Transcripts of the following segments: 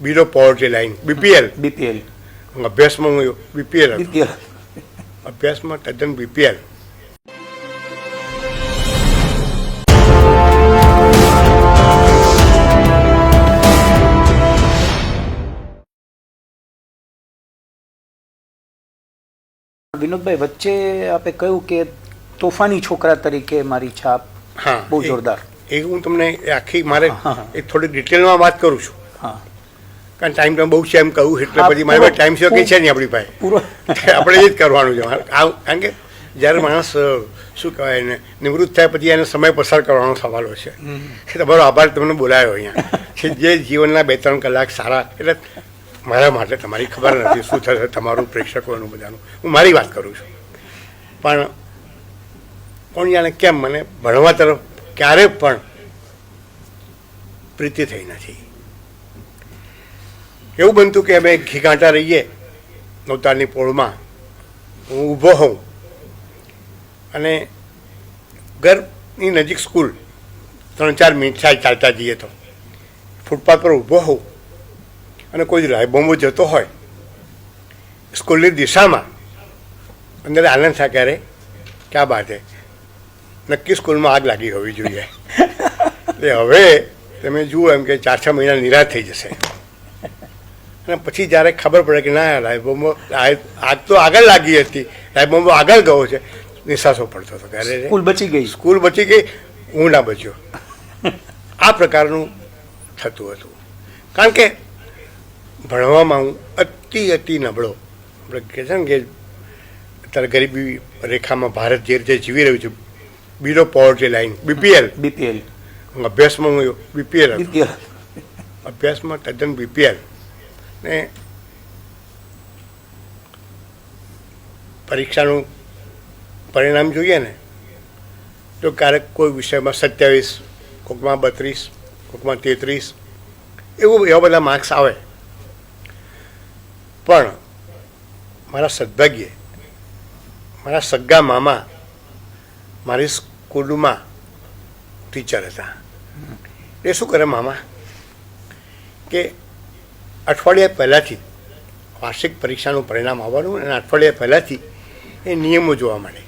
Below poverty line BPL BPL અભ્યાસમાં હું BPL BPL અભ્યાસમાં તદ્દન બીપીએલ વિનોદભાઈ વચ્ચે આપે કહ્યું કે તોફાની છોકરા તરીકે મારી છાપ હા બહુ જોરદાર. એ હું તમને આખી મારે. એક થોડી ડિટેલમાં વાત કરું છું. હા. કારણ ટાઈમ તો બહુ છે એમ કહું એટલે પછી મારી પાસે ટાઈમ છે કંઈ છે નહીં આપણી પાસે? પૂરો આપણે એ જ કરવાનું છે. કારણ કે જ્યારે માણસ શું કહેવાય એને નિવૃત્ત થાય પછી એને સમય પસાર કરવાનો સવાલ છે. તમારો આભાર તમને બોલાયો અહીંયા. કે જે જીવનના બે ત્રણ કલાક સારા એટલે મારા માટે તમારી ખબર નથી શું થશે તમારું પ્રેક્ષકોનું બધાનું. હું મારી વાત કરું છું. પણ કોણ જાણે કેમ મને ભણવા તરફ ક્યારે પણ પ્રીતિ થઈ નથી. એવું બનતું કે અમે ઘી કાંટા રહીએ નવતારની પોળમાં. હું ઊભો હોઉં. અને ઘરની નજીક સ્કૂલ ત્રણ ચાર મિનિટ થાય ચાલતા જઈએ તો. ફૂટપાથ પર ઊભો હોઉં. અને કોઈ રાયબોમ્બો જતો હોય સ્કૂલની દિશામાં અંદર આનંદ થાય ક્યારે? ક્યાં બાત હે? નક્કી સ્કૂલમાં આગ લાગી હોવી જોઈએ. એટલે હવે તમે જુઓ એમ કે ચાર છ મહિના નિરાશ થઈ જશે. અને પછી જ્યારે ખબર પડે કે ના રાયબોમ્બો આગ તો આગળ લાગી હતી. રાયબોમ્બો આગળ ગયો છે. નિશાસો પડતો હતો. ત્યારે સ્કૂલ બચી ગઈ. સ્કૂલ બચી ગઈ હું ના બચ્યો. આ પ્રકારનું થતું હતું. કારણ કે ભણવામાં હું અતિ અતિ નબળો. આપણે કહે છે ને કે અત્યારે ગરીબી રેખામાં ભારત જે રીતે જીવી રહ્યું છે below poverty line BPL BPL અભ્યાસમાં હું બીપીએલ બીપીએલ અભ્યાસમાં તદ્દન બીપીએલ ને પરીક્ષાનું પરિણામ જોઈએ ને, તો ક્યારેક કોઈ વિષયમાં સત્યાવીસ, કોકમાં બત્રીસ, કોકમાં તેત્રીસ, એવું એવા બધા માર્ક્સ આવે. પણ મારા સદભાગ્યે, મારા સગા મામા મારી સ્કૂલમાં ટીચર હતા. એ શું કરે મામા? કે અઠવાડિયા પહેલાંથી વાર્ષિક પરીક્ષાનું પરિણામ આવવાનું અને અઠવાડિયા પહેલાંથી એ નિયમો જોવા મળે.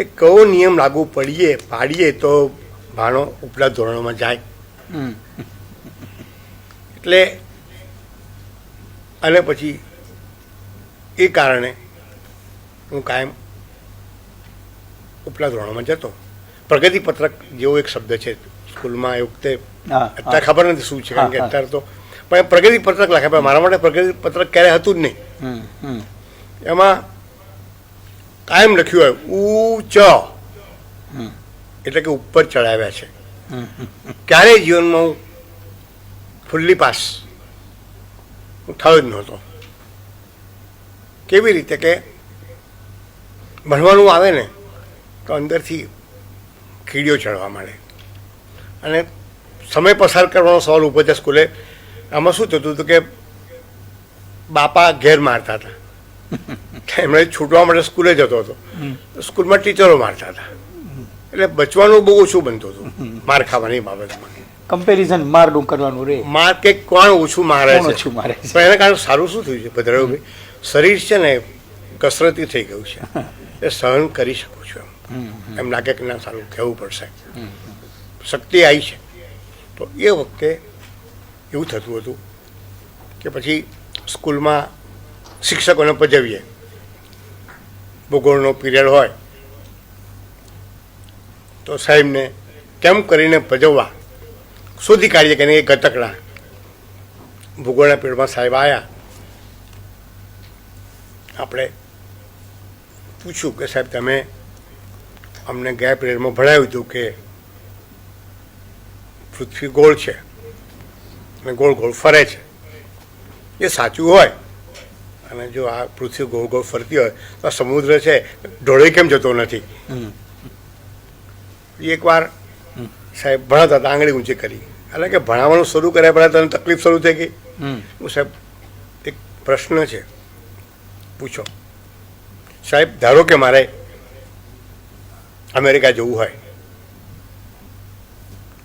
એ કયો નિયમ લાગુ પડીએ પાડીએ તો ભાણો ઉપલા ધોરણોમાં જાય. એટલે અને પછી એ કારણે હું કાયમ ઉપલા ધોરણોમાં જતો. પ્રગતિ પત્રક જેવો એક શબ્દ છે સ્કૂલમાં એ વખતે અત્યારે ખબર નથી શું છે કારણ કે. અત્યારે તો પણ એ પ્રગતિ પત્રક લખે. પણ મારા માટે પ્રગતિ પત્રક ક્યારે હતું જ નહીં. એમાં કાયમ લખ્યું હોય ઊંચ એટલે કે ઉપર ચડાવ્યા છે. ક્યારેય જીવનમાં હું ફુલ્લી પાસ. હું થયો જ નહોતો. કેવી રીતે કે ભણવાનું આવે ને તો અંદરથી કીડીઓ ચડવા માંડે. અને સમય પસાર કરવાનો સવાલ ઊભો છે સ્કૂલે. આમાં શું થતું હતું કે બાપા ઘેર મારતા હતા. એમણે છૂટવા માટે સ્કૂલે જતો હતો. સ્કૂલમાં ટીચરો મારતા હતા. એટલે બચવાનું બહુ ઓછું બનતું હતું માર ખાવાની બાબતમાં. કમ્પેરિઝન મારનું કરવાનું રે. માર કે કોણ ઓછું મારે છે? ઓછું મારે છે? એના કારણે સારું શું થયું છે ભદ્રભાઈ શરીર છે ને કસરતી થઈ ગયું છે. એ સહન કરી શકું છું એમ. એમ લાગે કે ના સારું કહેવું પડશે. શક્તિ આવી છે. તો એ વખતે એવું થતું હતું કે પછી સ્કૂલમાં શિક્ષકોને પજવીએ. ભૂગોળનો પીરિયડ હોય તો સાહેબને કેમ કરીને પજવવા? શોધી કાઢીએ કે નહીં ગતકડા ભૂગોળના પીરિયડમાં સાહેબ આવ્યા આપણે પૂછ્યું કે સાહેબ તમે અમને ગયા પીરિયડમાં ભણાવ્યું હતું કે પૃથ્વી ગોળ છે. અને ગોળ ગોળ ફરે છે. એ સાચું હોય. અને જો આ પૃથ્વી ગોળ ગોળ ફરતી હોય તો આ સમુદ્ર છે ઢોળે કેમ જતો નથી? એકવાર સાહેબ ભણાતા હતા આંગળી ઊંચી કરી. એટલે કે ભણાવવાનું શરૂ કર્યા પહેલાં તને તકલીફ શરૂ થઈ ગઈ? હું સાહેબ એક પ્રશ્ન છે. પૂછો. સાહેબ ધારો કે મારે અમેરિકા જવું હોય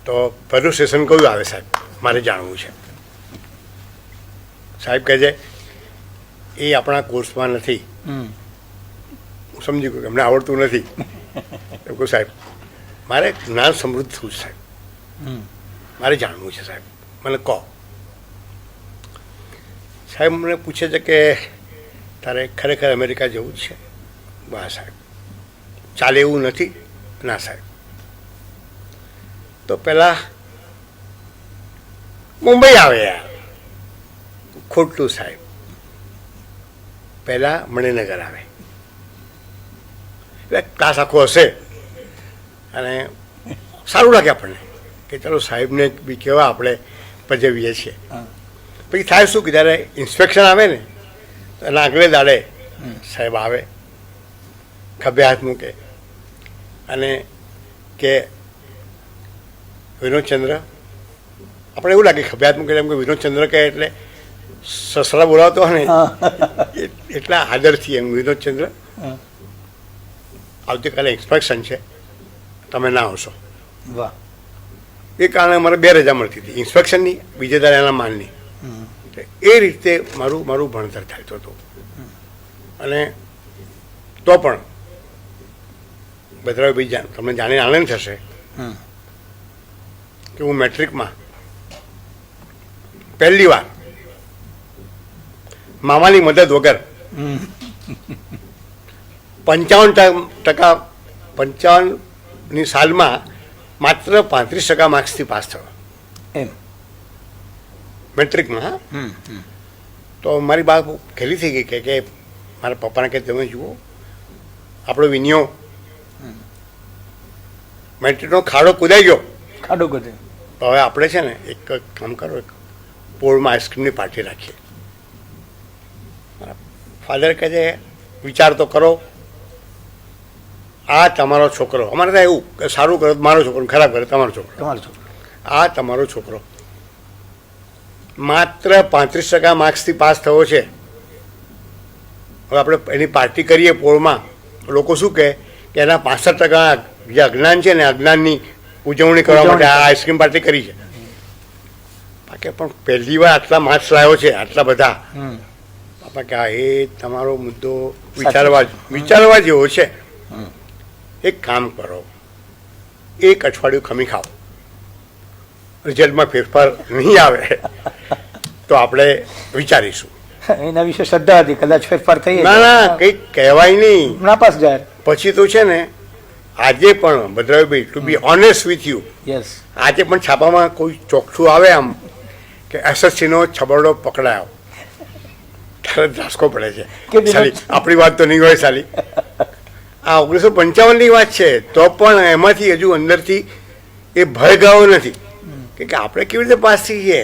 તો પહેલું સ્ટેશન કયું આવે સાહેબ? મારે જાણવું છે. સાહેબ કહે છે એ આપણા કોર્સમાં નથી. હું સમજી ગયો કે અમને આવડતું નથી. એવું કહું સાહેબ મારે જ્ઞાન સમૃદ્ધ થવું છે સાહેબ. મારે જાણવું છે સાહેબ. મને કહો. સાહેબ મને પૂછે છે કે તારે ખરેખર અમેરિકા જવું જ છે? વાહ સાહેબ. ચાલે એવું નથી? ના સાહેબ. તો પહેલાં મુંબઈ આવે યાર ખોટું સાહેબ. પહેલાં મણિનગર આવે. એટલે ક્લાસ આખો હશે. અને સારું લાગે આપણને કે ચાલો સાહેબને બી કેવા આપણે પજવીએ છીએ. પછી થાય શું કે જ્યારે ઇન્સ્પેક્શન આવે ને તો એના આગલે દાડે સાહેબ આવે ખભે હાથ મૂકે. અને કે વિનોદચંદ્ર આપણે એવું લાગે ખભે હાથ એમ કે વિનોદચંદ્ર કહે એટલે સસરા બોલાવતો હોય ને એટલા આદરથી એમ વિનોદચંદ્ર. આવતીકાલે ઇન્સ્પેક્શન છે. તમે ના આવશો. વાહ. એ કારણે મારે બે રજા મળતી હતી. ઇન્સ્પેક્શનની બીજે દાડે એના માલની એ રીતે મારું મારું ભણતર થતું હતું. અને તો પણ ભદ્રાભાઈ જાણ. તમને જાણીને આનંદ થશે કે હું મેટ્રિકમાં પહેલી વાર. મામાની મદદ વગર. પંચાવન ટકા પંચાવનની સાલમાં માત્ર પાંત્રીસ ટકા માર્ક્સથી પાસ થયો. એમ. મેટ્રિકમાં તો મારી બા ખેલી થઈ ગઈ કે કે મારા પપ્પાને કે તમે જુઓ આપણો વિનિયો મેટ્રિકનો ખાડો કુદાઈ ગયો. ખાડો ગધે તો હવે આપણે છે ને એક કામ કરો એક પોળમાં આઈસ્ક્રીમની પાર્ટી રાખીએ. ફાધર કહે છે વિચાર તો કરો. આ તમારો છોકરો. અમારે ત્યાં એવું કે સારું કરે મારો છોકરો ખરાબ કરે તમારો છોકરો. તમારો છોકરો. આ તમારો છોકરો. માત્ર પાંત્રીસ ટકા માર્ક્સથી પાસ થયો છે. હવે આપણે એની પાર્ટી કરીએ પોળમાં. લોકો શું કહે? કે એના પાસઠ ટકા જે અજ્ઞાન છે ને અજ્ઞાનની ઉજવણી કરવા માટે આ આઈસ્ક્રીમ પાર્ટી કરી છે. બાકી પણ પહેલી વાર આટલા માર્ક્સ લાવ્યો છે આટલા બધા. બાપા કે એ તમારો મુદ્દો વિચારવા વિચારવા જેવો છે. એક કામ કરો. એક અઠવાડિયું ખમી ખાઓ. રિઝલ્ટમાં ફેરફાર નહીં આવે તો આપણે વિચારીશું. એના વિશે શ્રદ્ધા હતી કદાચ ફેરફાર થઈ ના ના કંઈક કહેવાય નહીં. નાપાસ જાય પછી તો છે ને આજે પણ Bhadrabhai to be honest with you yes આજે પણ છાપામાં કોઈ ચોખ્ઠું આવે આમ? કે એસએસસીનો છબરડો પકડાયો. ત્યારે ધ્રાસકો પડે છે. સાલી આપણી વાત તો નહીં હોય સાલી. આ ઓગણીસો પંચાવનની વાત છે તો પણ એમાંથી હજુ અંદરથી એ ભય ગયો નથી. કે આપણે કેવી રીતે પાસ થઈ છીએ